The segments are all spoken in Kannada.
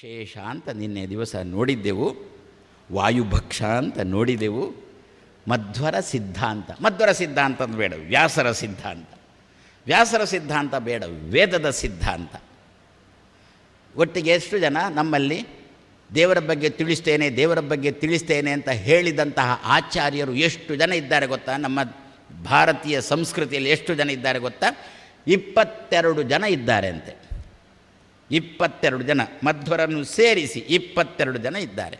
ಶೇಷ ಅಂತ ನಿನ್ನೆ ದಿವಸ ನೋಡಿದ್ದೆವು. ವಾಯುಭಕ್ಷ ಅಂತ ನೋಡಿದೆವು. ಮಧ್ವರ ಸಿದ್ಧಾಂತ. ಮಧ್ವರ ಸಿದ್ಧಾಂತ ಅಂತ ಬೇಡ, ವ್ಯಾಸರ ಸಿದ್ಧಾಂತ. ವ್ಯಾಸರ ಸಿದ್ಧಾಂತ ಬೇಡ, ವೇದದ ಸಿದ್ಧಾಂತ. ಒಟ್ಟಿಗೆ ಎಷ್ಟು ಜನ ನಮ್ಮಲ್ಲಿ ದೇವರ ಬಗ್ಗೆ ತಿಳಿಸ್ತೇನೆ, ದೇವರ ಬಗ್ಗೆ ತಿಳಿಸ್ತೇನೆ ಅಂತ ಹೇಳಿದಂತಹ ಆಚಾರ್ಯರು ಎಷ್ಟು ಜನ ಇದ್ದಾರೆ ಗೊತ್ತಾ? ನಮ್ಮ ಭಾರತೀಯ ಸಂಸ್ಕೃತಿಯಲ್ಲಿ ಎಷ್ಟು ಜನ ಇದ್ದಾರೆ ಗೊತ್ತಾ? ಇಪ್ಪತ್ತೆರಡು ಜನ ಇದ್ದಾರೆ ಅಂತೆ ಇಪ್ಪತ್ತೆರಡು ಜನ, ಮಧ್ವರನ್ನು ಸೇರಿಸಿ ಇಪ್ಪತ್ತೆರಡು ಜನ ಇದ್ದಾರೆ.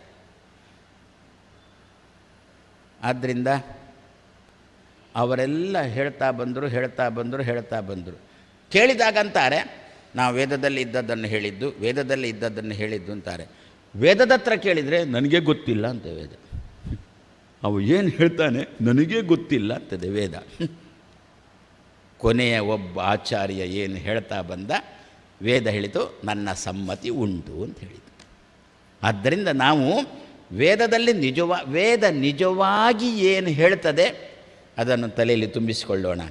ಆದ್ದರಿಂದ ಅವರೆಲ್ಲ ಹೇಳ್ತಾ ಬಂದರು ಹೇಳ್ತಾ ಬಂದರು ಹೇಳ್ತಾ ಬಂದರು. ಕೇಳಿದಾಗಂತಾರೆ, ನಾವು ವೇದದಲ್ಲಿ ಇದ್ದದ್ದನ್ನು ಹೇಳಿದ್ದು, ವೇದದಲ್ಲಿ ಇದ್ದದ್ದನ್ನು ಹೇಳಿದ್ದು ಅಂತಾರೆ. ವೇದದ ಹತ್ರ ಕೇಳಿದರೆ, ನನಗೆ ಗೊತ್ತಿಲ್ಲ ಅಂತ ವೇದ. ಅವು ಏನು ಹೇಳ್ತಾನೆ, ನನಗೇ ಗೊತ್ತಿಲ್ಲ ಅಂತದೆ ವೇದ. ಕೊನೆಯ ಒಬ್ಬ ಆಚಾರ್ಯ ಏನು ಹೇಳ್ತಾ ಬಂದ ವೇದ ಹೇಳಿತು, ನನ್ನ ಸಮ್ಮತಿ ಉಂಟು ಅಂತ ಹೇಳಿತು. ಆದ್ದರಿಂದ ನಾವು ವೇದದಲ್ಲಿ ನಿಜವ, ವೇದ ನಿಜವಾಗಿ ಏನು ಹೇಳ್ತದೆ, ಅದನ್ನು ತಲೆಯಲ್ಲಿ ತುಂಬಿಸಿಕೊಳ್ಳೋಣ.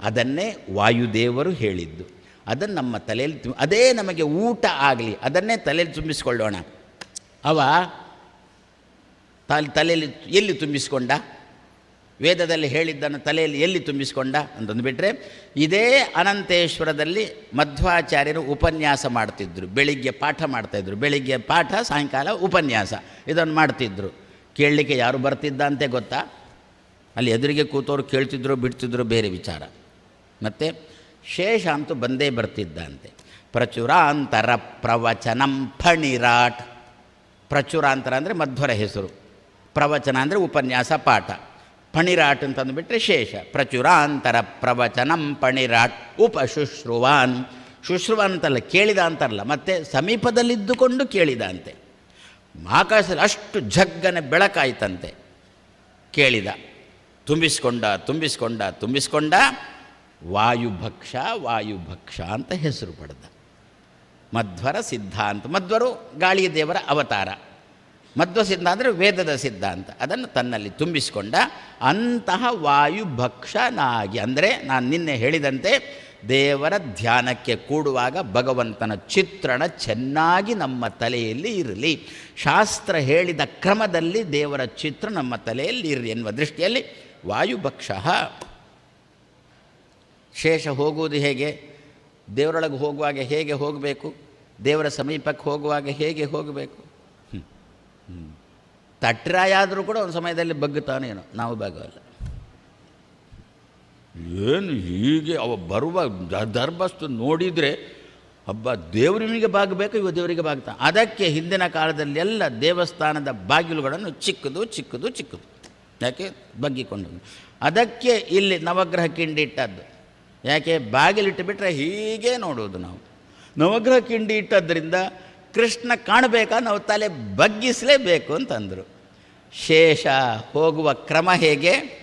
ಅದನ್ನೇ ವಾಯುದೇವರು ಹೇಳಿದ್ದು. ಅದನ್ನು ನಮ್ಮ ತಲೆಯಲ್ಲಿ ತುಂಬ, ಅದೇ ನಮಗೆ ಊಟ ಆಗಲಿ, ಅದನ್ನೇ ತಲೆಯಲ್ಲಿ ತುಂಬಿಸಿಕೊಳ್ಳೋಣ. ಅವ, ತಲೆ, ತಲೆಯಲ್ಲಿ ಎಲ್ಲಿ ತುಂಬಿಸಿಕೊಂಡ? ವೇದದಲ್ಲಿ ಹೇಳಿದ್ದನ್ನು ತಲೆಯಲ್ಲಿ ಎಲ್ಲಿ ತುಂಬಿಸಿಕೊಂಡ ಅಂತಂದುಬಿಟ್ರೆ ಇದೇ ಅನಂತೇಶ್ವರದಲ್ಲಿ ಮಧ್ವಾಚಾರ್ಯರು ಉಪನ್ಯಾಸ ಮಾಡ್ತಿದ್ದರು ಬೆಳಿಗ್ಗೆ ಪಾಠ ಮಾಡ್ತಾಯಿದ್ರು ಬೆಳಿಗ್ಗೆ ಪಾಠ, ಸಾಯಂಕಾಲ ಉಪನ್ಯಾಸ ಇದನ್ನು ಮಾಡ್ತಿದ್ದರು ಕೇಳಲಿಕ್ಕೆ ಯಾರು ಬರ್ತಿದ್ದ ಅಂತೆ ಗೊತ್ತಾ? ಅಲ್ಲಿ ಎದುರಿಗೆ ಕೂತೋರು ಕೇಳ್ತಿದ್ರು, ಬಿಡ್ತಿದ್ರು, ಬೇರೆ ವಿಚಾರ. ಮತ್ತು ಶೇಷ ಅಂತೂ ಬಂದೇ ಬರ್ತಿದ್ದಂತೆ ಪ್ರಚುರಾಂತರ ಪ್ರವಚನಂ ಫಣಿರಾಟ್. ಪ್ರಚುರಾಂತರ ಅಂದರೆ ಮಧ್ವರ ಹೆಸರು. ಪ್ರವಚನ ಅಂದರೆ ಉಪನ್ಯಾಸ ಪಾಠ. ಪಣಿರಾಟ್ ಅಂತಂದುಬಿಟ್ರೆ ಶೇಷ. ಪ್ರಚುರಾಂತರ ಪ್ರವಚನಂ ಪಣಿರಾಟ್ ಉಪ ಶುಶ್ರುವಾನ್ ಅಂತಲ್ಲ, ಕೇಳಿದ ಅಂತಲ್ಲ ಮತ್ತು ಸಮೀಪದಲ್ಲಿದ್ದುಕೊಂಡು ಕೇಳಿದ ಅಂತೆ ಆಕಾಶದಲ್ಲಿ ಅಷ್ಟು ಜಗ್ಗನೆ ಬೆಳಕಾಯ್ತಂತೆ. ಕೇಳಿದ, ತುಂಬಿಸ್ಕೊಂಡ ತುಂಬಿಸ್ಕೊಂಡ ತುಂಬಿಸ್ಕೊಂಡ, ವಾಯುಭಕ್ಷ ವಾಯುಭಕ್ಷ ಅಂತ ಹೆಸರು ಪಡೆದ. ಮಧ್ವರ ಸಿದ್ಧಾಂತ, ಮಧ್ವರು ಗಾಳಿಯ ದೇವರ ಅವತಾರ. ಮಧ್ವ ಸಿದ್ಧ ಅಂದರೆ ವೇದದ ಸಿದ್ಧಾಂತ ಅದನ್ನು ತನ್ನಲ್ಲಿ ತುಂಬಿಸಿಕೊಂಡ ಅಂತಹ ವಾಯುಭಕ್ಷನಾಗಿ ಅಂದರೆ ನಾನು ನಿನ್ನೆ ಹೇಳಿದಂತೆ ದೇವರ ಧ್ಯಾನಕ್ಕೆ ಕೂಡುವಾಗ ಭಗವಂತನ ಚಿತ್ರಣ ಚೆನ್ನಾಗಿ ನಮ್ಮ ತಲೆಯಲ್ಲಿ ಇರಲಿ. ಶಾಸ್ತ್ರ ಹೇಳಿದ ಕ್ರಮದಲ್ಲಿ ದೇವರ ಚಿತ್ರ ನಮ್ಮ ತಲೆಯಲ್ಲಿ ಇರಲಿ ಎನ್ನುವ ದೃಷ್ಟಿಯಲ್ಲಿ ವಾಯುಭಕ್ಷ ಶೇಷ ಹೋಗುವುದು ಹೇಗೆ? ದೇವರೊಳಗೆ ಹೋಗುವಾಗ ಹೇಗೆ ಹೋಗಬೇಕು? ದೇವರ ಸಮೀಪಕ್ಕೆ ಹೋಗುವಾಗ ಹೇಗೆ ಹೋಗಬೇಕು? ತಟ್ರಾಯಾದರೂ ಕೂಡ ಒಂದು ಸಮಯದಲ್ಲಿ ಬಗ್ಗುತ್ತಾನೇನೋ ನಾವು ಬಗ್ಗಲ್ಲ ಏನು ಹೀಗೆ ಅವ ಬರುವ ದರ್ಬಸ್ತು ನೋಡಿದರೆ ಹಬ್ಬ ದೇವರಿಗೆ ಬಾಗಬೇಕು ಇವ ದೇವರಿಗೆ ಬಾಗ್ತಾ ಅದಕ್ಕೆ ಹಿಂದಿನ ಕಾಲದಲ್ಲಿ ಎಲ್ಲ ದೇವಸ್ಥಾನದ ಬಾಗಿಲುಗಳನ್ನು ಚಿಕ್ಕದು ಚಿಕ್ಕದು ಚಿಕ್ಕದು. ಯಾಕೆ? ಬಗ್ಗಿಕೊಂಡು ಅದಕ್ಕೆ ಇಲ್ಲಿ ನವಗ್ರಹ ಕಿಂಡಿ ಇಟ್ಟದ್ದು. ಯಾಕೆ? ಬಾಗಿಲಿಟ್ಟು ಬಿಟ್ಟರೆ ಹೀಗೆ ನೋಡೋದು ನಾವು. ನವಗ್ರಹ ಕಿಂಡಿ ಇಟ್ಟದ್ರಿಂದ ಕೃಷ್ಣ ಕಾಣಬೇಕಾ? ನಾವು ತಲೆ ಬಗ್ಗಿಸಲೇಬೇಕು ಅಂತಂದರು. ಶೇಷ ಹೋಗುವ ಕ್ರಮ ಹೇಗೆ?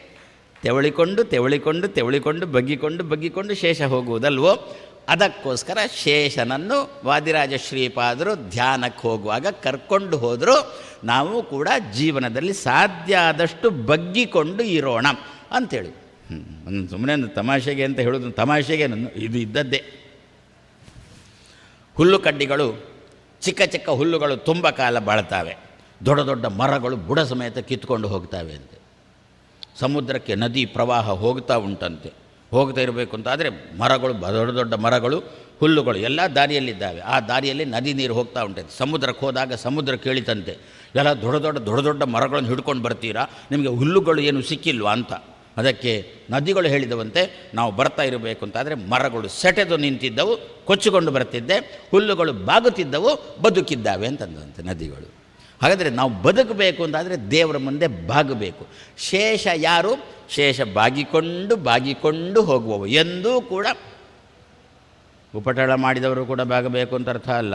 ತೆವಳಿಕೊಂಡು ತೆವಳಿಕೊಂಡು ತೆವಳಿಕೊಂಡು, ಬಗ್ಗಿಕೊಂಡು ಬಗ್ಗಿಕೊಂಡು ಶೇಷ ಹೋಗುವುದಲ್ವೋ? ಅದಕ್ಕೋಸ್ಕರ ಶೇಷನನ್ನು ವಾದಿರಾಜ ಶ್ರೀಪಾದರು ಧ್ಯಾನಕ್ಕೆ ಹೋಗುವಾಗ ಕರ್ಕೊಂಡು ಹೋದರೂ. ನಾವು ಕೂಡ ಜೀವನದಲ್ಲಿ ಸಾಧ್ಯ ಆದಷ್ಟು ಬಗ್ಗಿಕೊಂಡು ಇರೋಣ ಅಂಥೇಳಿ ಒಂದು ಸುಮ್ಮನೆ ಒಂದು ತಮಾಷೆಗೆ ಅಂತ ಹೇಳೋದು ತಮಾಷೆಗೆ ನನ್ನ ಇದು ಇದ್ದದ್ದೇ. ಹುಲ್ಲು ಕಡ್ಡಿಗಳು ಚಿಕ್ಕ ಚಿಕ್ಕ ಹುಲ್ಲುಗಳು ತುಂಬ ಕಾಲ ಬಾಳ್ತಾವೆ. ದೊಡ್ಡ ದೊಡ್ಡ ಮರಗಳು ಬುಡ ಸಮೇತ ಕಿತ್ಕೊಂಡು ಹೋಗ್ತಾವೆ ಅಂತೆ. ಸಮುದ್ರಕ್ಕೆ ನದಿ ಪ್ರವಾಹ ಹೋಗ್ತಾ ಉಂಟಂತೆ. ಹೋಗ್ತಾ ಇರಬೇಕು ಅಂತಾದರೆ ಮರಗಳು ದೊಡ್ಡ ದೊಡ್ಡ ಮರಗಳು, ಹುಲ್ಲುಗಳು ಎಲ್ಲ ದಾರಿಯಲ್ಲಿದ್ದಾವೆ. ಆ ದಾರಿಯಲ್ಲಿ ನದಿ ನೀರು ಹೋಗ್ತಾ ಉಂಟಂತೆ. ಸಮುದ್ರಕ್ಕೆ ಹೋದಾಗ ಸಮುದ್ರ ಕೇಳಿತಂತೆ. ಎಲ್ಲ ದೊಡ್ಡ ದೊಡ್ಡ ದೊಡ್ಡ ದೊಡ್ಡ ಮರಗಳನ್ನು ಹಿಡ್ಕೊಂಡು ಬರ್ತೀರಾ? ನಿಮಗೆ ಹುಲ್ಲುಗಳು ಏನು ಸಿಕ್ಕಿಲ್ವಾ ಅಂತ. ಅದಕ್ಕೆ ನದಿಗಳು ಹೇಳಿದವಂತೆ ನಾವು ಬರ್ತಾ ಇರಬೇಕು ಅಂತಾದರೆ ಮರಗಳು ಸೆಟೆದು ನಿಂತಿದ್ದವು, ಕೊಚ್ಚಿಕೊಂಡು ಬರ್ತಿದ್ದೆ, ಹುಲ್ಲುಗಳು ಬಾಗುತ್ತಿದ್ದವು, ಬದುಕಿದ್ದಾವೆ ಅಂತಂದಂತೆ ನದಿಗಳು. ಹಾಗಾದರೆ ನಾವು ಬದುಕಬೇಕು ಅಂತಾದರೆ ದೇವರ ಮುಂದೆ ಬಾಗಬೇಕು. ಶೇಷ ಯಾರು? ಶೇಷ ಬಾಗಿಕೊಂಡು ಬಾಗಿಕೊಂಡು ಹೋಗುವವು. ಎಂದೂ ಕೂಡ ಉಪಟಳ ಮಾಡಿದವರು ಕೂಡ ಬಾಗಬೇಕು ಅಂತ ಅರ್ಥ ಅಲ್ಲ.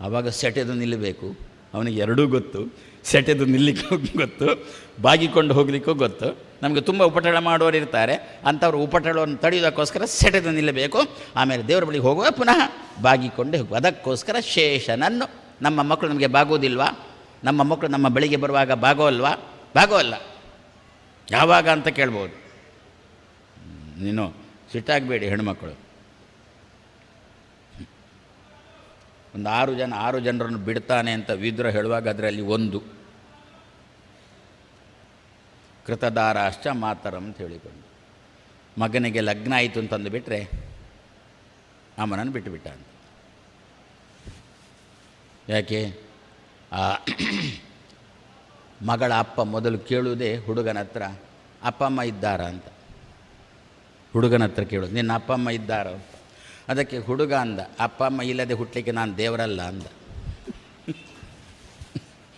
ಆವಾಗ ಸೆಟೆದು ನಿಲ್ಲಬೇಕು. ಅವನಿಗೆ ಎರಡೂ ಗೊತ್ತು. ಸೆಟೆದು ನಿಲ್ಲಿಕ್ಕೂ ಗೊತ್ತು, ಬಾಗಿಕೊಂಡು ಹೋಗಲಿಕ್ಕೂ ಗೊತ್ತು. ನಮಗೆ ತುಂಬ ಉಪಟಳ ಮಾಡುವವರು ಇರ್ತಾರೆ. ಅಂಥವ್ರು ಉಪಟಳವನ್ನು ತಡೆಯೋದಕ್ಕೋಸ್ಕರ ಸೆಟೆದು ನಿಲ್ಲಬೇಕು. ಆಮೇಲೆ ದೇವರ ಬಳಿಗೆ ಹೋಗುವ, ಪುನಃ ಬಾಗಿಕೊಂಡೇ ಹೋಗುವ. ಅದಕ್ಕೋಸ್ಕರ ಶೇಷನನ್ನು ನಮ್ಮ ಮಕ್ಕಳು ನಮಗೆ ಬಾಗೋದಿಲ್ವಾ ನಮ್ಮ ಮಕ್ಕಳು ನಮ್ಮ ಬಳಿಗೆ ಬರುವಾಗ ಬಾಗೋಲ್ವಾ ಬಾಗೋಲ್ಲ ಯಾವಾಗ ಅಂತ ಕೇಳ್ಬೋದು. ನೀನು ಸಿಟ್ಟಾಗಬೇಡಿ ಹೆಣ್ಮಕ್ಕಳು ಒಂದು ಆರು ಜನ, ಆರು ಜನರನ್ನು ಬಿಡ್ತಾನೆ ಅಂತ ವಿದ್ರ ಹೇಳುವಾಗ ಅದರಲ್ಲಿ ಒಂದು. ಕೃತದಾರಾಶ್ಚ ಮಾತರಂ ಅಂತ ಹೇಳಿಕೊಂಡು. ಮಗನಿಗೆ ಲಗ್ನ ಆಯಿತು ಅಂತಂದು ಬಿಟ್ಟರೆ ಅಮ್ಮನನ್ನು ಬಿಟ್ಟುಬಿಟ್ಟ ಅಂತ. ಯಾಕೆ? ಆ ಮಗಳ ಅಪ್ಪ ಮೊದಲು ಕೇಳುವುದೇ ಹುಡುಗನ ಹತ್ರ, ಅಪ್ಪ, ಅಮ್ಮ ಇದ್ದಾರಾ? ಅಂತ. ಹುಡುಗನ ಹತ್ರ ಕೇಳೋದು ನಿನ್ನ ಅಪ್ಪ, ಅಮ್ಮ ಇದ್ದಾರ? ಅಂತ. ಅದಕ್ಕೆ ಹುಡುಗ ಅಂದ, ಅಪ್ಪ ಅಮ್ಮ ಇಲ್ಲದೆ ಹುಟ್ಟಲಿಕ್ಕೆ ನಾನು ದೇವರಲ್ಲ ಅಂದ.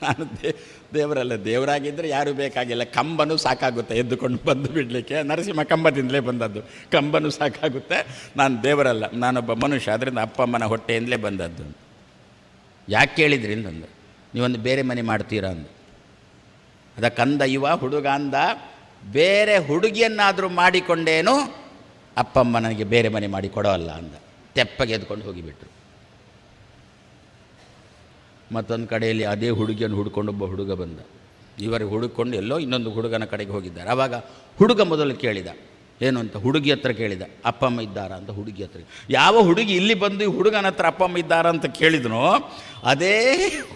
ನಾನು ದೇ, ದೇವರಲ್ಲ ದೇವರಾಗಿದ್ದರೆ ಯಾರೂ ಬೇಕಾಗಿಲ್ಲ. ಕಂಬನೂ ಸಾಕಾಗುತ್ತೆ, ಎದ್ದುಕೊಂಡು ಬಂದು ಬಿಡಲಿಕ್ಕೆ. ನರಸಿಂಹ ಕಂಬದಿಂದಲೇ ಬಂದದ್ದು. ಕಂಬನೂ ಸಾಕಾಗುತ್ತೆ, ನಾನು ದೇವರಲ್ಲ, ನಾನೊಬ್ಬ ಮನುಷ್ಯ ಅದರಿಂದ ಅಪ್ಪ ಅಮ್ಮನ ಹೊಟ್ಟೆಯಿಂದಲೇ ಬಂದದ್ದು. ಯಾಕೆ ಕೇಳಿದ್ರಿ ಅಂತಂದು ನೀವೊಂದು ಬೇರೆ ಮನೆ ಮಾಡ್ತೀರಾ ಅಂದ. ಅದಕ್ಕಂದ ಇವ, ಹುಡುಗ ಅಂದ, ಬೇರೆ ಹುಡುಗಿಯನ್ನಾದರೂ ಮಾಡಿಕೊಂಡೇನು ಅಪ್ಪಮ್ಮ ನನಗೆ ಬೇರೆ ಮನೆ ಮಾಡಿ ಕೊಡೋಲ್ಲ ಅಂದ. ತೆಪ್ಪಗೆ ಎದ್ಕೊಂಡು ಹೋಗಿಬಿಟ್ರು. ಮತ್ತೊಂದು ಕಡೆಯಲ್ಲಿ ಅದೇ ಹುಡುಗಿಯನ್ನು ಹುಡ್ಕೊಂಡು ಒಬ್ಬ ಹುಡುಗ ಬಂದ. ಇವರು ಹುಡುಕೊಂಡು ಎಲ್ಲೋ ಇನ್ನೊಂದು ಹುಡುಗನ ಕಡೆಗೆ ಹೋಗಿದ್ದಾರೆ. ಆವಾಗ ಹುಡುಗ ಮೊದಲು ಕೇಳಿದ, ಏನು ಅಂತ? ಹುಡುಗಿ ಹತ್ರ ಕೇಳಿದ ಅಪ್ಪಮ್ಮ ಇದ್ದಾರಾ? ಅಂತ ಹುಡುಗಿ ಹತ್ರ ಯಾವ ಹುಡುಗಿ ಇಲ್ಲಿ ಬಂದು ಹುಡುಗನ ಹತ್ರ ಅಪ್ಪಮ್ಮ ಇದ್ದಾರಾ? ಅಂತ ಕೇಳಿದ್ನೋ, ಅದೇ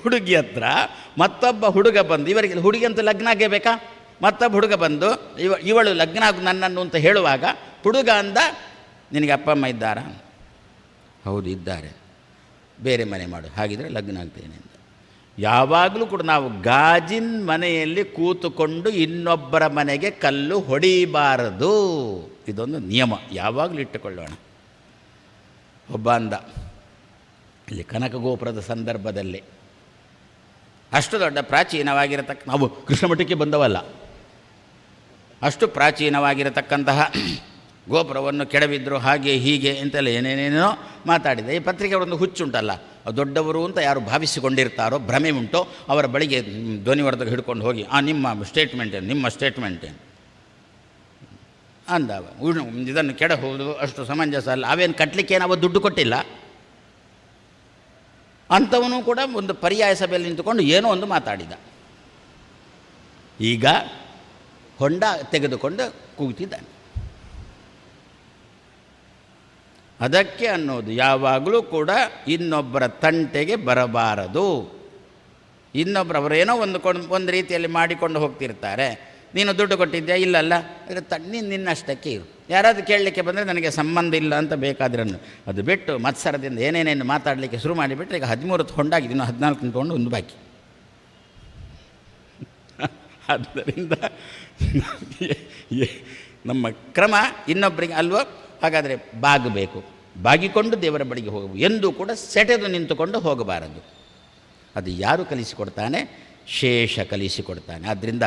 ಹುಡುಗಿ ಹತ್ರ ಮತ್ತೊಬ್ಬ ಹುಡುಗ ಬಂದು, ಇವರಿಗೆ ಹುಡುಗಿ ಅಂತ ಲಗ್ನ ಆಗಬೇಕಾ ಮತ್ತೊಬ್ಬ ಹುಡುಗ ಬಂದು, ಇವ, ಇವಳು ಲಗ್ನ ಆಗು, ನನ್ನನ್ನು ಅಂತ ಹೇಳುವಾಗ ಹುಡುಗ ಅಂದ, ನಿನಗೆ ಅಪ್ಪ, ಅಮ್ಮ ಇದ್ದಾರಾ? ಹೌದು, ಇದ್ದಾರೆ. ಬೇರೆ ಮನೆ ಮಾಡು. ಹಾಗಿದ್ರೆ ಲಗ್ನ ಆಗ್ತೇನೆ ಯಾವಾಗಲೂ ಕೂಡ ನಾವು ಗಾಜಿನ ಮನೆಯಲ್ಲಿ ಕೂತುಕೊಂಡು ಇನ್ನೊಬ್ಬರ ಮನೆಗೆ ಕಲ್ಲು ಹೊಡಿಬಾರದು. ಇದೊಂದು ನಿಯಮ. ಯಾವಾಗಲೂ ಇಟ್ಟುಕೊಳ್ಳೋಣ. ಒಬ್ಬ ಅಂದ, ಇಲ್ಲಿ ಕನಕಗೋಪುರದ ಸಂದರ್ಭದಲ್ಲಿ ಅಷ್ಟು ದೊಡ್ಡ ಪ್ರಾಚೀನವಾಗಿರತಕ್ಕ, ನಾವು ಕೃಷ್ಣಮಠಕ್ಕೆ ಬಂದವಲ್ಲ. ಅಷ್ಟು ಪ್ರಾಚೀನವಾಗಿರತಕ್ಕಂತಹ ಗೋಪುರವನ್ನು ಕೆಡವಿದ್ರು ಹಾಗೆ ಹೀಗೆ ಅಂತೆಲ್ಲ ಏನೇನೇನೋ ಮಾತಾಡಿದೆ. ಈ ಪತ್ರಿಕೆ ಒಂದು ಹುಚ್ಚುಂಟಲ್ಲ. ದೊಡ್ಡವರು ಅಂತ ಯಾರು ಭಾವಿಸಿಕೊಂಡಿರ್ತಾರೋ, ಭ್ರಮೆ ಉಂಟು, ಅವರ ಬಳಿಗೆ ಧ್ವನಿವರ್ಧಕ ಹಿಡ್ಕೊಂಡು ಹೋಗಿ, ಆ, ನಿಮ್ಮ ಸ್ಟೇಟ್ಮೆಂಟ್ ನಿಮ್ಮ ಸ್ಟೇಟ್ಮೆಂಟ್ ಏನು? ಅಂದವ ಇದನ್ನು ಕೆಡಹೋದು ಅಷ್ಟು ಸಮಂಜಸ ಅಲ್ಲ. ಅವೇನು ಕಟ್ಟಲಿಕ್ಕೆ ಅವ ದುಡ್ಡು ಕೊಟ್ಟಿಲ್ಲ. ಅಂಥವನು ಕೂಡ ಒಂದು ಪರ್ಯಾಯ ಸಭೆಯಲ್ಲಿ ನಿಂತುಕೊಂಡು ಏನೋ ಒಂದು ಮಾತಾಡಿದ. ಈಗ ಹೊಂಡ ತೆಗೆದುಕೊಂಡು ಕೂತಿದ್ದಾನೆ. ಅದಕ್ಕೆ ಅನ್ನೋದು, ಯಾವಾಗಲೂ ಕೂಡ ಇನ್ನೊಬ್ಬರ ತಂಟೆಗೆ ಬರಬಾರದು. ಇನ್ನೊಬ್ಬರು ಅವರೇನೋ ಒಂದು ಕೊಂಡು, ಒಂದು ರೀತಿಯಲ್ಲಿ ಮಾಡಿಕೊಂಡು ಹೋಗ್ತಿರ್ತಾರೆ. ನೀನು ದುಡ್ಡು ಕೊಟ್ಟಿದ್ಯಾ? ಇಲ್ಲಲ್ಲ. ಅದರ ತಣ್ಣಿ ನಿನ್ನಷ್ಟಕ್ಕೆ ಇರು. ಯಾರಾದರೂ ಕೇಳಲಿಕ್ಕೆ ಬಂದರೆ ನನಗೆ ಸಂಬಂಧ ಇಲ್ಲ ಅಂತ ಬೇಕಾದ್ರನ್ನು ಅದು ಬಿಟ್ಟು ಮತ್ಸರದಿಂದ ಏನೇನೇನು ಮಾತಾಡಲಿಕ್ಕೆ ಶುರು ಮಾಡಿಬಿಟ್ರೆ ಈಗ ಹದಿಮೂರು ಹೊಂಡಾಗಿದೆ ಇನ್ನು ಹದಿನಾಲ್ಕು ತೊಗೊಂಡು ಒಂದು ಬಾಕಿ. ಆದ್ದರಿಂದ ನಮ್ಮ ಕ್ರಮ ಇನ್ನೊಬ್ಬರಿಗೆ ಅಲ್ವೋ? ಹಾಗಾದರೆ ಬಾಗಬೇಕು. ಬಾಗಿಕೊಂಡು ದೇವರ ಬಳಿಗೆ ಹೋಗಬೇಕು ಎಂದೂ ಕೂಡ ಸೆಟೆದು ನಿಂತುಕೊಂಡು ಹೋಗಬಾರದು. ಅದು ಯಾರು ಕಲಿಸಿಕೊಡ್ತಾನೆ? ಶೇಷ ಕಲಿಸಿಕೊಡ್ತಾನೆ. ಆದ್ದರಿಂದ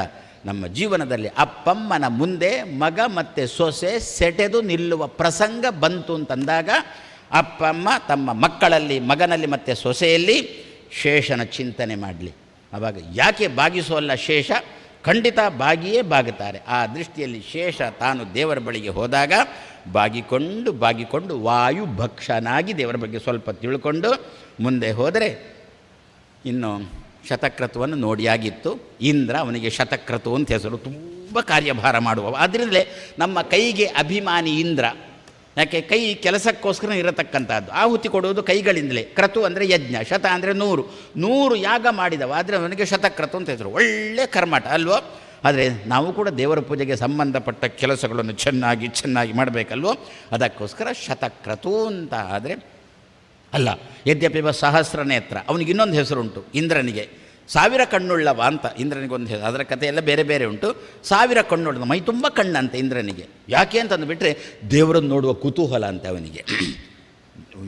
ನಮ್ಮ ಜೀವನದಲ್ಲಿ ಅಪ್ಪಮ್ಮನ ಮುಂದೆ ಮಗ ಮತ್ತು ಸೊಸೆ ಸೆಟೆದು ನಿಲ್ಲುವ ಪ್ರಸಂಗ ಬಂತು ಅಂತಂದಾಗ ಅಪ್ಪಮ್ಮ ತಮ್ಮ ಮಕ್ಕಳಲ್ಲಿ, ಮಗನಲ್ಲಿ ಮತ್ತು ಸೊಸೆಯಲ್ಲಿ ಶೇಷನ ಚಿಂತನೆ ಮಾಡಲಿ. ಆವಾಗ ಯಾಕೆ ಬಾಗಿಸೋಲ್ಲ ಶೇಷ? ಖಂಡಿತ ಬಾಗಿಯೇ ಬಾಗುತ್ತಾರೆ. ಆ ದೃಷ್ಟಿಯಲ್ಲಿ ಶೇಷ ತಾನು ದೇವರ ಬಳಿಗೆ ಹೋದಾಗ ಬಾಗಿಕೊಂಡು ಬಾಗಿಕೊಂಡು ವಾಯು ಭಕ್ಷನಾಗಿ ದೇವರ ಬಗ್ಗೆ ಸ್ವಲ್ಪ ತಿಳ್ಕೊಂಡು ಮುಂದೆ ಹೋದರೆ ಇನ್ನು ಶತಕ್ರತುವನ್ನು ನೋಡಿಯಾಗಿತ್ತು. ಇಂದ್ರ ಅವನಿಗೆ ಶತಕ್ರತು ಅಂತ ಹೆಸರು ತುಂಬ ಕಾರ್ಯಭಾರ ಮಾಡುವ ಅದರಿಂದಲೇ ನಮ್ಮ ಕೈಗೆ ಅಭಿಮಾನಿ ಇಂದ್ರ. ಯಾಕೆ ಕೈ ಕೆಲಸಕ್ಕೋಸ್ಕರ ಇರತಕ್ಕಂಥದ್ದು. ಆಹುತಿ ಕೊಡುವುದು ಕೈಗಳಿಂದಲೇ. ಕ್ರತು ಅಂದರೆ ಯಜ್ಞ, ಶತ ಅಂದರೆ ನೂರು. ನೂರು ಯಾಗ ಮಾಡಿದವ, ಆದರೆ ಅವನಿಗೆ ಶತಕ್ರತು ಅಂತ ಹೆಸರು. ಒಳ್ಳೆ ಕರ್ಮಟ, ಅಲ್ವೋ? ಆದರೆ ನಾವು ಕೂಡ ದೇವರ ಪೂಜೆಗೆ ಸಂಬಂಧಪಟ್ಟ ಕೆಲಸಗಳನ್ನು ಚೆನ್ನಾಗಿ ಚೆನ್ನಾಗಿ ಮಾಡಬೇಕಲ್ವೋ? ಅದಕ್ಕೋಸ್ಕರ ಶತಕ್ರತು ಅಂತ ಆದರೆ ಅಲ್ಲ, ಯದ್ಯಪಿ ಸಹಸ್ರನೇತ್ರ. ಸಹಸ್ರ ನೇತ್ರ ಅವನಿಗೆ ಇನ್ನೊಂದು ಹೆಸರುಂಟು, ಇಂದ್ರನಿಗೆ. ಸಾವಿರ ಕಣ್ಣುಳ್ಳವ ಅಂತ ಇಂದ್ರನಿಗೊಂದು ಹೇಳಿ ಅದರ ಕಥೆಯೆಲ್ಲ ಬೇರೆ ಬೇರೆ ಉಂಟು. ಸಾವಿರ ಕಣ್ಣುಳ್ಳ ಮೈ ತುಂಬ ಕಣ್ಣಂತೆ ಇಂದ್ರನಿಗೆ. ಯಾಕೆ ಅಂತಂದು ಬಿಟ್ಟರೆ ದೇವರನ್ನು ನೋಡುವ ಕುತೂಹಲ ಅಂತೆ ಅವನಿಗೆ.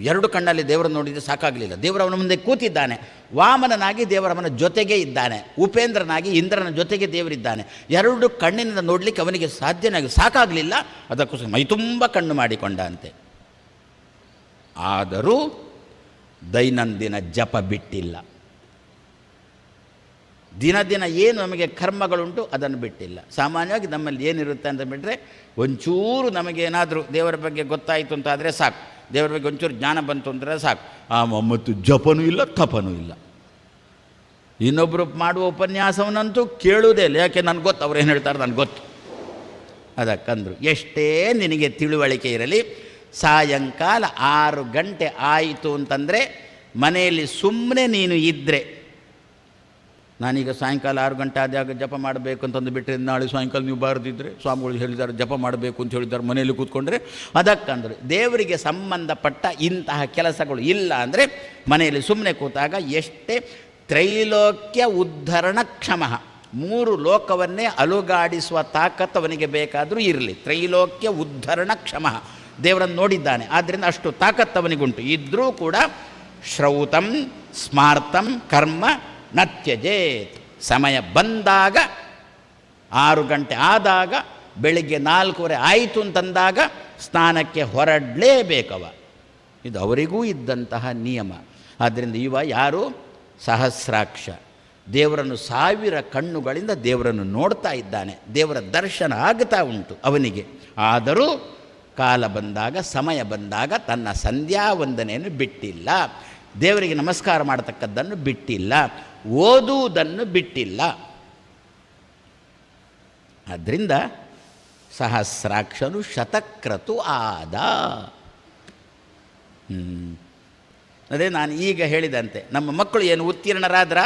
ಎರಡು ಕಣ್ಣಲ್ಲಿ ದೇವರನ್ನು ನೋಡಿದರೆ ಸಾಕಾಗಲಿಲ್ಲ. ದೇವರವನ ಮುಂದೆ ಕೂತಿದ್ದಾನೆ. ವಾಮನನಾಗಿ ದೇವರವನ ಜೊತೆಗೆ ಇದ್ದಾನೆ. ಉಪೇಂದ್ರನಾಗಿ ಇಂದ್ರನ ಜೊತೆಗೆ ದೇವರಿದ್ದಾನೆ. ಎರಡು ಕಣ್ಣಿನಿಂದ ನೋಡಲಿಕ್ಕೆ ಅವನಿಗೆ ಸಾಧ್ಯನಾಗಿ ಸಾಕಾಗಲಿಲ್ಲ. ಅದಕ್ಕೋಸ್ಕರ ಮೈ ತುಂಬ ಕಣ್ಣು ಮಾಡಿಕೊಂಡ ಅಂತೆ. ಆದರೂ ದೈನಂದಿನ ಜಪ ಬಿಟ್ಟಿಲ್ಲ. ದಿನ ದಿನ ಏನು ನಮಗೆ ಕರ್ಮಗಳುಂಟು ಅದನ್ನು ಬಿಟ್ಟಿಲ್ಲ. ಸಾಮಾನ್ಯವಾಗಿ ನಮ್ಮಲ್ಲಿ ಏನಿರುತ್ತೆ ಅಂತ ಬಿಟ್ಟರೆ ಒಂಚೂರು ನಮಗೇನಾದರೂ ದೇವರ ಬಗ್ಗೆ ಗೊತ್ತಾಯಿತು ಅಂತ ಆದರೆ ಸಾಕು. ದೇವರ ಬಗ್ಗೆ ಒಂಚೂರು ಜ್ಞಾನ ಬಂತು ಅಂದರೆ ಸಾಕು. ಆ ಮತ್ತು ಜಪನೂ ಇಲ್ಲ, ತಪನೂ ಇಲ್ಲ. ಇನ್ನೊಬ್ಬರು ಮಾಡುವ ಉಪನ್ಯಾಸವನ್ನಂತೂ ಕೇಳುವುದೇ ಇಲ್ಲ. ಯಾಕೆ? ನನಗೆ ಗೊತ್ತು. ಅವ್ರು ಏನು ಹೇಳ್ತಾರೆ ನನಗೆ ಗೊತ್ತು. ಅದಕ್ಕಂದ್ರು ಎಷ್ಟೇ ನಿನಗೆ ತಿಳುವಳಿಕೆ ಇರಲಿ, ಸಾಯಂಕಾಲ ಆರು ಗಂಟೆ ಆಯಿತು ಅಂತಂದರೆ ಮನೆಯಲ್ಲಿ ಸುಮ್ಮನೆ ನೀನು ಇದ್ದರೆ ನಾನೀಗ ಸಾಯಂಕಾಲ ಆರು ಗಂಟೆ ಆದಾಗ ಜಪ ಮಾಡಬೇಕು ಅಂತಂದು ಬಿಟ್ಟರೆ ನಾಳೆ ಸಾಯಂಕಾಲ ನೀವು ಬಾರದಿದ್ದರೆ ಸ್ವಾಮಿಗಳು ಹೇಳಿದ್ದಾರೆ ಜಪ ಮಾಡಬೇಕು ಅಂತ ಹೇಳಿದ್ದಾರೆ ಮನೆಯಲ್ಲಿ ಕೂತ್ಕೊಂಡ್ರೆ. ಅದಕ್ಕಂದ್ರೆ ದೇವರಿಗೆ ಸಂಬಂಧಪಟ್ಟ ಇಂತಹ ಕೆಲಸಗಳು ಇಲ್ಲ ಅಂದರೆ ಮನೆಯಲ್ಲಿ ಸುಮ್ಮನೆ ಕೂತಾಗ ಎಷ್ಟೇ ತ್ರೈಲೋಕ್ಯ ಉದ್ಧರಣ ಕ್ಷಮ. ಮೂರು ಲೋಕವನ್ನೇ ಅಲುಗಾಡಿಸುವ ತಾಕತ್ತು ಅವನಿಗೆ ಬೇಕಾದರೂ ಇರಲಿ. ತ್ರೈಲೋಕ್ಯ ಉದ್ಧರಣ ಕ್ಷಮ. ದೇವರನ್ನು ನೋಡಿದ್ದಾನೆ. ಆದ್ದರಿಂದ ಅಷ್ಟು ತಾಕತ್ತವನಿಗುಂಟು ಇದ್ದರೂ ಕೂಡ ಶ್ರೌತಂ ಸ್ಮಾರ್ತಂ ಕರ್ಮ ನತ್ಯಜೇತ್. ಸಮಯ ಬಂದಾಗ, ಆರು ಗಂಟೆ ಆದಾಗ, ಬೆಳಿಗ್ಗೆ ನಾಲ್ಕೂವರೆ ಆಯಿತು ಅಂತಂದಾಗ ಸ್ನಾನಕ್ಕೆ ಹೊರಡಲೇಬೇಕವ. ಇದು ಅವರಿಗೂ ಇದ್ದಂತಹ ನಿಯಮ. ಆದ್ದರಿಂದ ಇವ ಯಾರು? ಸಹಸ್ರಾಕ್ಷ. ದೇವರನ್ನು ಸಾವಿರ ಕಣ್ಣುಗಳಿಂದ ದೇವರನ್ನು ನೋಡ್ತಾ ಇದ್ದಾನೆ. ದೇವರ ದರ್ಶನ ಆಗ್ತಾ ಉಂಟು ಅವನಿಗೆ. ಆದರೂ ಕಾಲ ಬಂದಾಗ, ಸಮಯ ಬಂದಾಗ ತನ್ನ ಸಂಧ್ಯಾ ವಂದನೆಯನ್ನು ಬಿಟ್ಟಿಲ್ಲ. ದೇವರಿಗೆ ನಮಸ್ಕಾರ ಮಾಡತಕ್ಕದ್ದನ್ನು ಬಿಟ್ಟಿಲ್ಲ. ಓದುವುದನ್ನು ಬಿಟ್ಟಿಲ್ಲ. ಆದ್ದರಿಂದ ಸಹಸ್ರಾಕ್ಷನು ಶತಕ್ರತು ಆದ. ಅದೇ ನಾನು ಈಗ ಹೇಳಿದಂತೆ, ನಮ್ಮ ಮಕ್ಕಳು ಏನು ಉತ್ತೀರ್ಣರಾದ್ರ?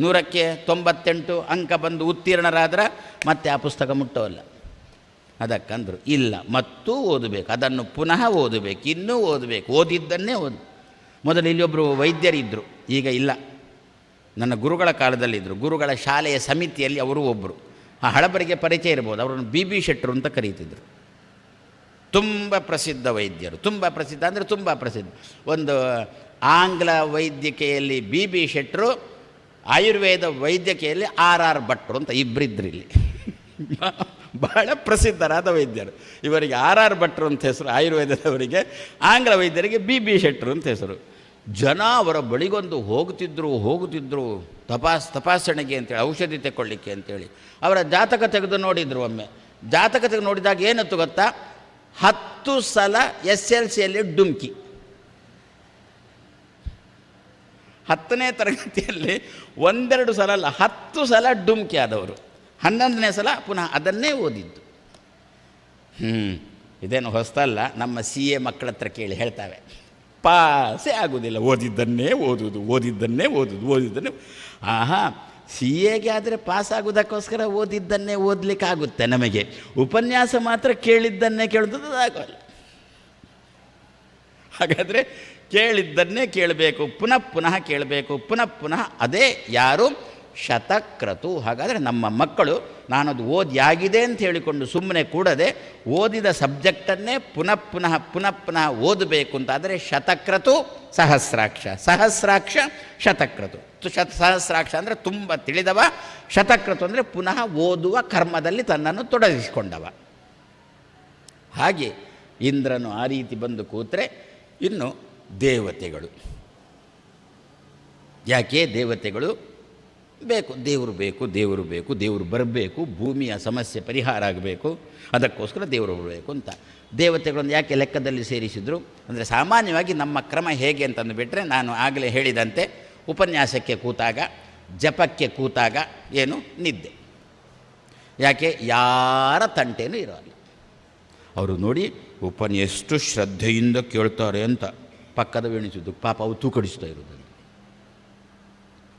ನೂರಕ್ಕೆ ತೊಂಬತ್ತೆಂಟು ಅಂಕ ಬಂದು ಉತ್ತೀರ್ಣರಾದ್ರ? ಮತ್ತೆ ಆ ಪುಸ್ತಕ ಮುಟ್ಟೋಲ್ಲ. ಅದಕ್ಕಂದರು, ಇಲ್ಲ, ಮತ್ತೂ ಓದಬೇಕು, ಅದನ್ನು ಪುನಃ ಓದಬೇಕು, ಇನ್ನೂ ಓದಬೇಕು, ಓದಿದ್ದನ್ನೇ ಓದು. ಮೊದಲು ಇಲ್ಲೊಬ್ಬರು ವೈದ್ಯರಿದ್ದರು ಈಗ ಇಲ್ಲ. ನನ್ನ ಗುರುಗಳ ಕಾಲದಲ್ಲಿದ್ದರು. ಗುರುಗಳ ಶಾಲೆಯ ಸಮಿತಿಯಲ್ಲಿ ಅವರು ಒಬ್ಬರು ಆ ಹಳಬರಿಗೆ ಪರಿಚಯ ಇರ್ಬೋದು. ಅವರನ್ನು ಬಿ ಬಿ ಶೆಟ್ಟರು ಅಂತ ಕರೀತಿದ್ರು. ತುಂಬ ಪ್ರಸಿದ್ಧ ವೈದ್ಯರು. ತುಂಬ ಪ್ರಸಿದ್ಧ ಅಂದರೆ ತುಂಬ ಪ್ರಸಿದ್ಧ. ಒಂದು ಆಂಗ್ಲ ವೈದ್ಯಕೀಯಲ್ಲಿ ಬಿ ಬಿ ಶೆಟ್ಟರು, ಆಯುರ್ವೇದ ವೈದ್ಯಕೀಯಲ್ಲಿ ಆರ್ ಆರ್ ಭಟ್ರು ಅಂತ ಇಬ್ಬರಿದ್ದರು ಇಲ್ಲಿ ಬಹಳ ಪ್ರಸಿದ್ಧರಾದ ವೈದ್ಯರು. ಇವರಿಗೆ ಆರ್ ಆರ್ ಭಟ್ರು ಅಂತ ಹೆಸರು, ಆಯುರ್ವೇದದವರಿಗೆ, ಆಂಗ್ಲ ವೈದ್ಯರಿಗೆ ಬಿ ಬಿ ಶೆಟ್ಟರು ಅಂತ ಹೆಸರು. ಜನ ಅವರ ಬಳಿಗೊಂದು ಹೋಗುತ್ತಿದ್ದರು ಹೋಗುತ್ತಿದ್ದರು ತಪಾಸ್, ತಪಾಸಣೆಗೆ ಅಂತೇಳಿ ಔಷಧಿ ತಗೊಳ್ಳಿಕ್ಕೆ ಅಂತೇಳಿ ಅವರ ಜಾತಕ ತೆಗೆದು ನೋಡಿದರು ಒಮ್ಮೆ. ಜಾತಕ ತೆಗೆದು ನೋಡಿದಾಗ ಏನತ್ತು ಗೊತ್ತಾ? ಹತ್ತು ಸಲ ಎಸ್ ಎಲ್ ಸಿಯಲ್ಲಿ ಡುಮ್ಕಿ. ಹತ್ತನೇ ತರಗತಿಯಲ್ಲಿ ಒಂದೆರಡು ಸಲ ಅಲ್ಲ, ಹತ್ತು ಸಲ ಡುಮ್ಕಿ ಆದವರು. ಹನ್ನೊಂದನೇ ಸಲ ಪುನಃ ಅದನ್ನೇ ಓದಿದ್ದು. ಹ್ಞೂ ಇದೇನು ಹೊಸ್ತಲ್ಲ, ನಮ್ಮ ಸಿ ಎ ಮಕ್ಕಳ ಹತ್ರ ಕೇಳಿ ಹೇಳ್ತಾವೆ. ಪಾಸೇ ಆಗೋದಿಲ್ಲ. ಓದಿದ್ದನ್ನೇ ಓದುವುದು, ಓದಿದ್ದನ್ನೇ ಓದುದು ಓದಿದ್ದನ್ನೇ ಆಹಾ ಸಿ ಎಗೆ ಆದರೆ ಪಾಸ್ ಆಗೋದಕ್ಕೋಸ್ಕರ ಓದಿದ್ದನ್ನೇ ಓದಲಿಕ್ಕಾಗುತ್ತೆ ನಮಗೆ. ಉಪನ್ಯಾಸ ಮಾತ್ರ ಕೇಳಿದ್ದನ್ನೇ ಕೇಳೋದು ಆಗೋಲ್ಲ. ಹಾಗಾದರೆ ಕೇಳಿದ್ದನ್ನೇ ಕೇಳಬೇಕು, ಪುನಃ ಪುನಃ ಕೇಳಬೇಕು, ಪುನಃ ಪುನಃ ಅದೇ ಯಾರು ಶತಕ್ರತು. ಹಾಗಾದರೆ ನಮ್ಮ ಮಕ್ಕಳು, ನಾನದು ಓದಿಯಾಗಿದೆ ಅಂತ ಹೇಳಿಕೊಂಡು ಸುಮ್ಮನೆ ಕೂಡದೆ ಓದಿದ ಸಬ್ಜೆಕ್ಟನ್ನೇ ಪುನಃ ಪುನಃ ಪುನಃ ಪುನಃ ಓದಬೇಕು ಅಂತಾದರೆ ಶತಕ್ರತು ಸಹಸ್ರಾಕ್ಷ. ಸಹಸ್ರಾಕ್ಷ, ಶತಕ್ರತು. ಶತ, ಸಹಸ್ರಾಕ್ಷ ಅಂದರೆ ತುಂಬ ತಿಳಿದವ. ಶತಕ್ರತು ಅಂದರೆ ಪುನಃ ಓದುವ ಕರ್ಮದಲ್ಲಿ ತನ್ನನ್ನು ತೊಡಗಿಸಿಕೊಂಡವ. ಹಾಗೆ ಇಂದ್ರನು ಆ ರೀತಿ ಬಂದು ಕೂತ್ರೆ ಇನ್ನು ದೇವತೆಗಳು. ಯಾಕೆ ದೇವತೆಗಳು? ಬೇಕು. ದೇವರು ಬೇಕು ದೇವರು ಬೇಕು, ದೇವರು ಬರಬೇಕು, ಭೂಮಿಯ ಸಮಸ್ಯೆ ಪರಿಹಾರ ಆಗಬೇಕು, ಅದಕ್ಕೋಸ್ಕರ ದೇವರು ಬರಬೇಕು ಅಂತ. ದೇವತೆಗಳನ್ನು ಯಾಕೆ ಲೆಕ್ಕದಲ್ಲಿ ಸೇರಿಸಿದರು? ಅಂದರೆ ಸಾಮಾನ್ಯವಾಗಿ ನಮ್ಮ ಕ್ರಮ ಹೇಗೆ ಅಂತಂದು ಬಿಟ್ಟರೆ ನಾನು ಆಗಲೇ ಹೇಳಿದಂತೆ ಉಪನ್ಯಾಸಕ್ಕೆ ಕೂತಾಗ, ಜಪಕ್ಕೆ ಕೂತಾಗ ಏನು? ನಿದ್ದೆ. ಯಾಕೆ? ಯಾರ ತಂಟೆನೂ ಇರೋಲ್ಲ. ಅವರು ನೋಡಿ, ಉಪನ್ ಎಷ್ಟು ಶ್ರದ್ಧೆಯಿಂದ ಕೇಳ್ತಾರೆ ಅಂತ. ಪಕ್ಕದ ವೇಣಿಸಿದ್ದು ಪಾಪ ಅವು ತೂಕಡಿಸ್ತಾ ಇರೋದು.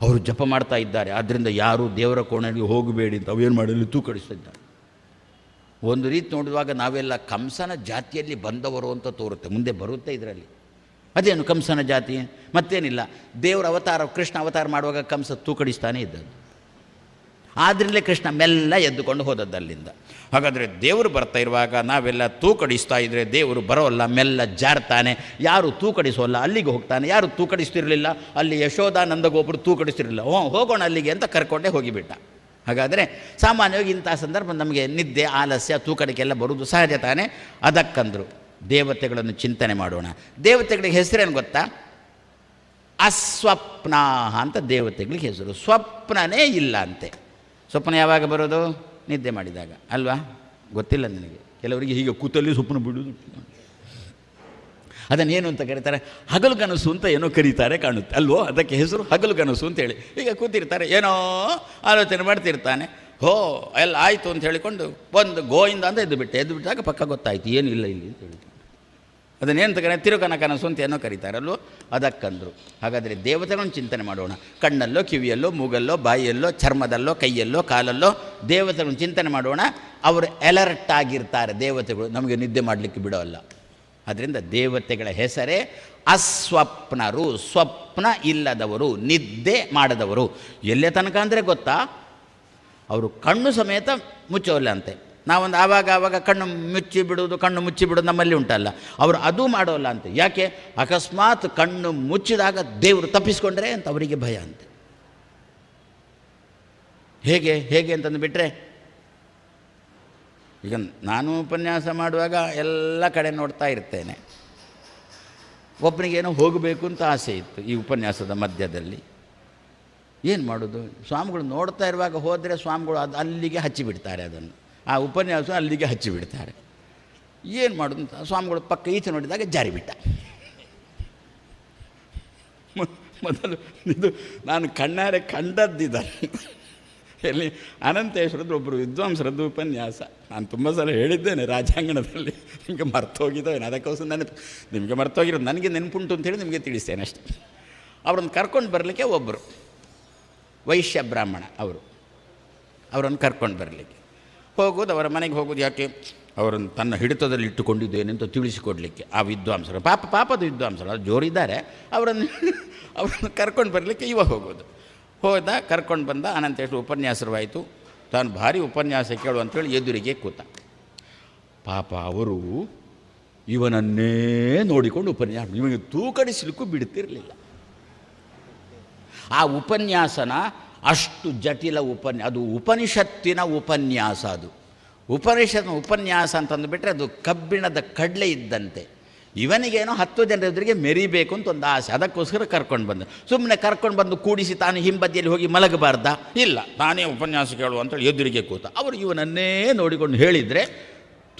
ಅವರು ಜಪ ಮಾಡ್ತಾ ಇದ್ದಾರೆ. ಆದ್ದರಿಂದ ಯಾರೂ ದೇವರ ಕೋಣೆಗೆ ಹೋಗಬೇಡಿ ಅಂತ ಅವೇನು ಮಾಡಲಿ ತೂಕಡಿಸ್ತಿದ್ದಾರೆ ಒಂದು ರೀತಿ ನೋಡುವಾಗ ನಾವೆಲ್ಲ ಕಂಸನ ಜಾತಿಯಲ್ಲಿ ಬಂದವರು ಅಂತ ತೋರುತ್ತೆ. ಮುಂದೆ ಬರುತ್ತೆ ಇದರಲ್ಲಿ. ಅದೇನು ಕಂಸನ ಜಾತಿ? ಮತ್ತೇನಿಲ್ಲ. ದೇವರ ಅವತಾರ, ಕೃಷ್ಣ ಅವತಾರ ಮಾಡುವಾಗ ಕಂಸ ತೂಕಡಿಸ್ತಾನೇ ಇದ್ದದ್ದು. ಆದ್ರಿಂದಲೇ ಕೃಷ್ಣ ಮೆಲ್ಲ ಎದ್ದುಕೊಂಡು ಹೋದದ್ದು ಅಲ್ಲಿಂದ ಹಾಗಾದರೆ ದೇವರು ಬರ್ತಾ ಇರುವಾಗ ನಾವೆಲ್ಲ ತೂಕಡಿಸ್ತಾ ಇದ್ದರೆ ದೇವರು ಬರೋಲ್ಲ, ಮೆಲ್ಲ ಜಾರ್ತಾನೆ. ಯಾರು ತೂಕಡಿಸೋಲ್ಲ, ಅಲ್ಲಿಗೆ ಹೋಗ್ತಾನೆ. ಯಾರು ತೂಕಡಿಸ್ತಿರಲಿಲ್ಲ, ಅಲ್ಲಿ ಯಶೋಧಾನಂದ ಗೋಪುರ ತೂಕಡಿಸ್ತಿರಲಿಲ್ಲ. ಹ್ಞೂ ಹೋಗೋಣ ಅಲ್ಲಿಗೆ ಅಂತ ಕರ್ಕೊಂಡೇ ಹೋಗಿಬಿಟ್ಟ. ಹಾಗಾದರೆ ಸಾಮಾನ್ಯವಾಗಿ ಇಂಥ ಸಂದರ್ಭ ನಮಗೆ ನಿದ್ದೆ, ಆಲಸ್ಯ, ತೂಕಡಿಕೆಲ್ಲ ಬರುವುದು ಸಹಜ ತಾನೆ. ಅದಕ್ಕಂದರು ದೇವತೆಗಳನ್ನು ಚಿಂತನೆ ಮಾಡೋಣ. ದೇವತೆಗಳಿಗೆ ಹೆಸರೇನು ಗೊತ್ತಾ? ಅಸ್ವಪ್ನ ಅಂತ ದೇವತೆಗಳಿಗೆ ಹೆಸರು. ಸ್ವಪ್ನನೇ ಇಲ್ಲ ಅಂತೆ. ಸ್ವಪ್ನ ಯಾವಾಗ ಬರೋದು? ನಿದ್ದೆ ಮಾಡಿದಾಗ. ಅಲ್ವಾ? ಗೊತ್ತಿಲ್ಲ ನನಗೆ. ಕೆಲವರಿಗೆ ಹೀಗೆ ಕೂತಲ್ಲಿ ಸ್ವಪ್ನ ಬಿಡುವುದು. ಅದನ್ನೇನು ಅಂತ ಕರೀತಾರೆ? ಹಗಲುಗನಸು ಅಂತ ಏನೋ ಕರೀತಾರೆ ಕಾಣುತ್ತೆ. ಅಲ್ವೋ? ಅದಕ್ಕೆ ಹೆಸರು ಹಗಲು ಕನಸು ಅಂತೇಳಿ ಈಗ ಕೂತಿರ್ತಾರೆ. ಏನೋ ಆಲೋಚನೆ ಮಾಡ್ತಿರ್ತಾನೆ. ಹೋ, ಎಲ್ಲ ಆಯಿತು ಅಂತ ಹೇಳಿಕೊಂಡು ಒಂದು ಗೋಯಿಂದ ಅಂತ ಎದ್ದು ಬಿಟ್ಟೆ ಎದ್ದು ಬಿಟ್ಟಾಗ ಪಕ್ಕ ಗೊತ್ತಾಯಿತು. ಏನು ಇಲ್ಲ ಇಲ್ಲಿ ಅಂತ ಹೇಳಿ ಅದನ್ನೇನು ತಗನೆ ತಿರುಕನ ಕನಸು ಅಂತ ಏನೋ ಕರೀತಾರಲ್ವೋ ಅದಕ್ಕಂದ್ರು. ಹಾಗಾದರೆ ದೇವತೆಗಳನ್ನು ಚಿಂತನೆ ಮಾಡೋಣ. ಕಣ್ಣಲ್ಲೋ, ಕಿವಿಯಲ್ಲೋ, ಮೂಗಲ್ಲೋ, ಬಾಯಿಯಲ್ಲೋ, ಚರ್ಮದಲ್ಲೋ, ಕೈಯಲ್ಲೋ, ಕಾಲಲ್ಲೋ ದೇವತೆಗಳನ್ನು ಚಿಂತನೆ ಮಾಡೋಣ. ಅವರು ಎಲರ್ಟ್ ಆಗಿರ್ತಾರೆ ದೇವತೆಗಳು. ನಮಗೆ ನಿದ್ದೆ ಮಾಡಲಿಕ್ಕೆ ಬಿಡೋಲ್ಲ. ಅದರಿಂದ ದೇವತೆಗಳ ಹೆಸರೇ ಅಸ್ವಪ್ನರು. ಸ್ವಪ್ನ ಇಲ್ಲದವರು, ನಿದ್ದೆ ಮಾಡದವರು. ಎಲ್ಲೇ ತನಕ ಅಂದರೆ ಗೊತ್ತಾ? ಅವರು ಕಣ್ಣು ಸಮೇತ ಮುಚ್ಚೋಲ್ಲ ಅಂತೆ. ನಾವೊಂದು ಆವಾಗ ಆವಾಗ ಕಣ್ಣು ಮುಚ್ಚಿ ಬಿಡುವುದು, ಕಣ್ಣು ಮುಚ್ಚಿ ಬಿಡೋದು ನಮ್ಮಲ್ಲಿ ಉಂಟಲ್ಲ. ಅವರು ಅದು ಮಾಡೋಲ್ಲ ಅಂತ. ಯಾಕೆ? ಅಕಸ್ಮಾತ್ ಕಣ್ಣು ಮುಚ್ಚಿದಾಗ ದೇವರು ತಪ್ಪಿಸ್ಕೊಂಡ್ರೆ ಅಂತ ಅವರಿಗೆ ಭಯ ಅಂತೆ. ಹೇಗೆ? ಹೇಗೆ ಅಂತಂದು ಬಿಟ್ಟರೆ ಈಗ ನಾನು ಉಪನ್ಯಾಸ ಮಾಡುವಾಗ ಎಲ್ಲ ಕಡೆ ನೋಡ್ತಾ ಇರ್ತೇನೆ. ಒಬ್ಬನಿಗೇನೋ ಹೋಗಬೇಕು ಅಂತ ಆಸೆ ಇತ್ತು ಈ ಉಪನ್ಯಾಸದ ಮಧ್ಯದಲ್ಲಿ. ಏನು ಮಾಡೋದು? ಸ್ವಾಮಿಗಳು ನೋಡ್ತಾ ಇರುವಾಗ ಹೋದರೆ ಸ್ವಾಮಿಗಳು ಅದು ಅಲ್ಲಿಗೆ ಹಚ್ಚಿಬಿಡ್ತಾರೆ ಅದನ್ನು. ಆ ಉಪನ್ಯಾಸ ಅಲ್ಲಿಗೆ ಹಚ್ಚಿಬಿಡ್ತಾರೆ. ಏನು ಮಾಡೋದು ಅಂತ ಸ್ವಾಮಿಗಳು ಪಕ್ಕ ಈಚೆ ನೋಡಿದಾಗ ಜಾರಿ ಬಿಟ್ಟ ಮೊದಲು ಇದು ನಾನು ಕಣ್ಣಾರೆ ಕಂಡದ್ದಿದ್ದಾರೆ. ಎಲ್ಲಿ ಅನಂತೇಶ್ವರದ್ದು ಒಬ್ಬರು ವಿದ್ವಾಂಸರದ್ದು ಉಪನ್ಯಾಸ. ನಾನು ತುಂಬ ಸಲ ಹೇಳಿದ್ದೇನೆ ರಾಜಾಂಗಣದಲ್ಲಿ. ನಿಮಗೆ ಮರ್ತೋಗಿದ್ದೇನೆ ಅದಕ್ಕೋಸ್ಕರ ನೆನಪು ನಿಮಗೆ ಮರ್ತೋಗಿರೋದು ನನಗೆ ನೆನಪುಂಟು ಅಂತೇಳಿ ನಿಮಗೆ ತಿಳಿಸ್ತೇನೆ ಅಷ್ಟೆ. ಅವ್ರನ್ನ ಕರ್ಕೊಂಡು ಬರಲಿಕ್ಕೆ ಒಬ್ಬರು ವೈಶ್ಯ ಬ್ರಾಹ್ಮಣ ಅವರು. ಅವರನ್ನು ಕರ್ಕೊಂಡು ಬರಲಿಕ್ಕೆ. ಹೋಗೋದು, ಅವರ ಮನೆಗೆ ಹೋಗೋದು ಯಾಕೆ? ಅವರನ್ನು ತನ್ನ ಹಿಡಿತದಲ್ಲಿ ಇಟ್ಟುಕೊಂಡಿದ್ದೇನೆ ಅಂತ ತಿಳಿಸಿಕೊಡಲಿಕ್ಕೆ. ಆ ವಿದ್ವಾಂಸರು, ಪಾಪ, ಪಾಪದ ವಿದ್ವಾಂಸರು, ಅದು ಜೋರಿದ್ದಾರೆ. ಅವರನ್ನು ಅವರನ್ನು ಕರ್ಕೊಂಡು ಬರಲಿಕ್ಕೆ ಇವ ಹೋಗೋದು. ಹೋದ, ಕರ್ಕೊಂಡು ಬಂದ ಅನಂತೇಶ್ವರ ಉಪನ್ಯಾಸರವಾಯಿತು ತಾನು ಭಾರಿ ಉಪನ್ಯಾಸ ಕೇಳು ಅಂತೇಳಿ ಎದುರಿಗೆ ಕೂತ. ಪಾಪ ಅವರು ಇವನನ್ನೇ ನೋಡಿಕೊಂಡು ಉಪನ್ಯಾಸ ಇವನಿಗೆ ತೂಕಡಿಸಲಿಕ್ಕೂ ಬಿಡ್ತಿರಲಿಲ್ಲ. ಆ ಉಪನ್ಯಾಸನ ಅಷ್ಟು ಜಟಿಲ ಉಪನ್ಯ, ಅದು ಉಪನಿಷತ್ತಿನ ಉಪನ್ಯಾಸ ಅದು. ಉಪನಿಷತ್ನ ಉಪನ್ಯಾಸ ಅಂತಂದುಬಿಟ್ರೆ ಅದು ಕಬ್ಬಿಣದ ಕಡಲೆ ಇದ್ದಂತೆ. ಇವನಿಗೇನೋ ಹತ್ತು ಜನರ ಎದುರಿಗೆ ಮೆರಿಬೇಕು ಅಂತ ಒಂದು ಆಸೆ. ಅದಕ್ಕೋಸ್ಕರ ಕರ್ಕೊಂಡು ಬಂದ. ಸುಮ್ಮನೆ ಕರ್ಕೊಂಡು ಬಂದು ಕೂಡಿಸಿ ತಾನು ಹಿಂಬದಿಯಲ್ಲಿ ಹೋಗಿ ಮಲಗಬಾರ್ದ? ಇಲ್ಲ. ತಾನೇ ಉಪನ್ಯಾಸ ಕೇಳು ಅಂತೇಳಿ ಎದುರಿಗೆ ಕೂತ. ಅವರು ಇವನನ್ನೇ ನೋಡಿಕೊಂಡು ಹೇಳಿದರೆ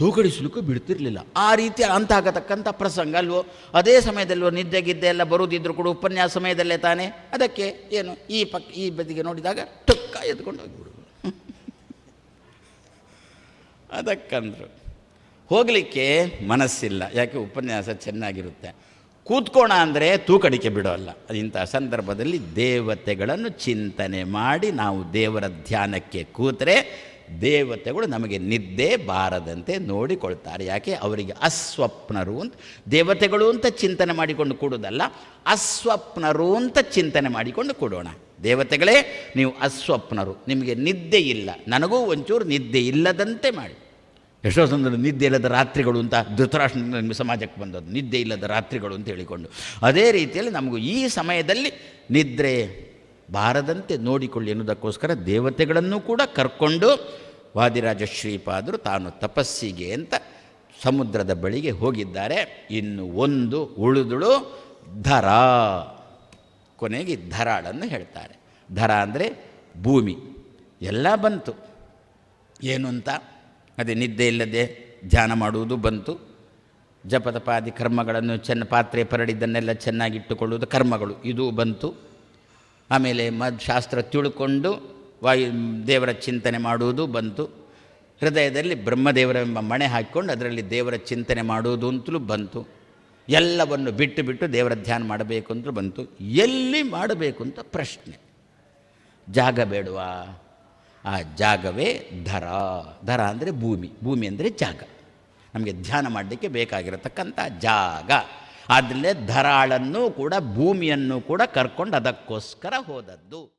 ತೂಕಡಿಸಲಿಕ್ಕೂ ಬಿಡ್ತಿರಲಿಲ್ಲ ಆ ರೀತಿ ಅಂತಾಗತಕ್ಕಂಥ ಪ್ರಸಂಗ ಅಲ್ವೋ? ಅದೇ ಸಮಯದಲ್ವೋ ನಿದ್ದೆ ಗಿದ್ದೆ ಎಲ್ಲ ಬರುವುದಿದ್ರು ಕೂಡ ಉಪನ್ಯಾಸ ಸಮಯದಲ್ಲೇ ತಾನೇ? ಅದಕ್ಕೆ ಏನು ಈ ಪಕ್ಕ ಈ ಬದಿಗೆ ನೋಡಿದಾಗ ಟುಕ್ಕ ಎದ್ಕೊಂಡು ಹೋಗಿಬಿಡು. ಅದಕ್ಕಂದ್ರು. ಹೋಗಲಿಕ್ಕೆ ಮನಸ್ಸಿಲ್ಲ. ಯಾಕೆ ಉಪನ್ಯಾಸ ಚೆನ್ನಾಗಿರುತ್ತೆ. ಕೂತ್ಕೋಣ ಅಂದರೆ ತೂಕಡಿಕೆ ಬಿಡೋಲ್ಲ. ಇಂಥ ಸಂದರ್ಭದಲ್ಲಿ ದೇವತೆಗಳನ್ನು ಚಿಂತನೆ ಮಾಡಿ ನಾವು ದೇವರ ಧ್ಯಾನಕ್ಕೆ ಕೂತರೆ ದೇವತೆಗಳು ನಮಗೆ ನಿದ್ದೆ ಬಾರದಂತೆ ನೋಡಿಕೊಳ್ತಾರೆ. ಯಾಕೆ? ಅವರಿಗೆ ಅಸ್ವಪ್ನರು ಅಂತ, ದೇವತೆಗಳು ಅಂತ ಚಿಂತನೆ ಮಾಡಿಕೊಂಡು ಕೂಡೋದಲ್ಲ, ಅಸ್ವಪ್ನರು ಅಂತ ಚಿಂತನೆ ಮಾಡಿಕೊಂಡು ಕೊಡೋಣ. ದೇವತೆಗಳೇ, ನೀವು ಅಸ್ವಪ್ನರು, ನಿಮಗೆ ನಿದ್ದೆ ಇಲ್ಲ. ನನಗೂ ಒಂಚೂರು ನಿದ್ದೆ ಇಲ್ಲದಂತೆ ಮಾಡಿ. ಎಷ್ಟೋ ಸಂದರ್ಭ ನಿದ್ದೆ ಇಲ್ಲದ ರಾತ್ರಿಗಳು ಅಂತ ಧೃತರಾಷ್ಟ್ರ ಸಮಾಜಕ್ಕೆ ಬಂದದ್ದು. ನಿದ್ದೆ ಇಲ್ಲದ ರಾತ್ರಿಗಳು ಅಂತ ಹೇಳಿಕೊಂಡು. ಅದೇ ರೀತಿಯಲ್ಲಿ ನಮಗೂ ಈ ಸಮಯದಲ್ಲಿ ನಿದ್ರೆ ಬಾರದಂತೆ ನೋಡಿಕೊಳ್ಳಿ ಎನ್ನುವುದಕ್ಕೋಸ್ಕರ ದೇವತೆಗಳನ್ನು ಕೂಡ ಕರ್ಕೊಂಡು ವಾದಿರಾಜ ಶ್ರೀಪಾದರು ತಾನು ತಪಸ್ಸಿಗೆ ಅಂತ ಸಮುದ್ರದ ಬಳಿಗೆ ಹೋಗಿದ್ದಾರೆ. ಇನ್ನು ಒಂದು ಉಳಿದುಳು ಧರ. ಕೊನೆಗೆ ಧರಾಳನ್ನು ಹೇಳ್ತಾರೆ. ಧರ ಅಂದರೆ ಭೂಮಿ. ಎಲ್ಲ ಬಂತು. ಏನು ಅಂತ? ಅದೇ ನಿದ್ದೆ ಇಲ್ಲದೆ ಧ್ಯಾನ ಮಾಡುವುದು ಬಂತು. ಜಪತಪಾದಿ ಕರ್ಮಗಳನ್ನು ಚೆನ್ನ ಪಾತ್ರೆ ಪರಡಿದ್ದನ್ನೆಲ್ಲ ಚೆನ್ನಾಗಿಟ್ಟುಕೊಳ್ಳುವುದು ಕರ್ಮಗಳು. ಇದು ಬಂತು. ಆಮೇಲೆ ಮದ್ ಶಾಸ್ತ್ರ ತಿಳ್ಕೊಂಡು ವಾಯು ದೇವರ ಚಿಂತನೆ ಮಾಡುವುದು ಬಂತು. ಹೃದಯದಲ್ಲಿ ಬ್ರಹ್ಮದೇವರೆಂಬ ಮಣೆ ಹಾಕಿಕೊಂಡು ಅದರಲ್ಲಿ ದೇವರ ಚಿಂತನೆ ಮಾಡುವುದು ಅಂತಲೂ ಬಂತು. ಎಲ್ಲವನ್ನು ಬಿಟ್ಟು ಬಿಟ್ಟು ದೇವರ ಧ್ಯಾನ ಮಾಡಬೇಕು ಅಂತಲೂ ಬಂತು. ಎಲ್ಲಿ ಮಾಡಬೇಕು ಅಂತ ಪ್ರಶ್ನೆ. ಜಾಗ ಬೇಡವಾ? ಆ ಜಾಗವೇ ಧರ. ಧರ ಅಂದರೆ ಭೂಮಿ. ಭೂಮಿ ಅಂದರೆ ಜಾಗ. ನಮಗೆ ಧ್ಯಾನ ಮಾಡಲಿಕ್ಕೆ ಬೇಕಾಗಿರತಕ್ಕಂಥ ಜಾಗ. ಆದ್ರಲ್ಲೇ ಧರಾಳನ್ನು ಕೂಡ ಭೂಮಿಯನ್ನು ಕೂಡ ಕರ್ಕೊಂಡು ಅದಕ್ಕೋಸ್ಕರ ಹೋದದ್ದು.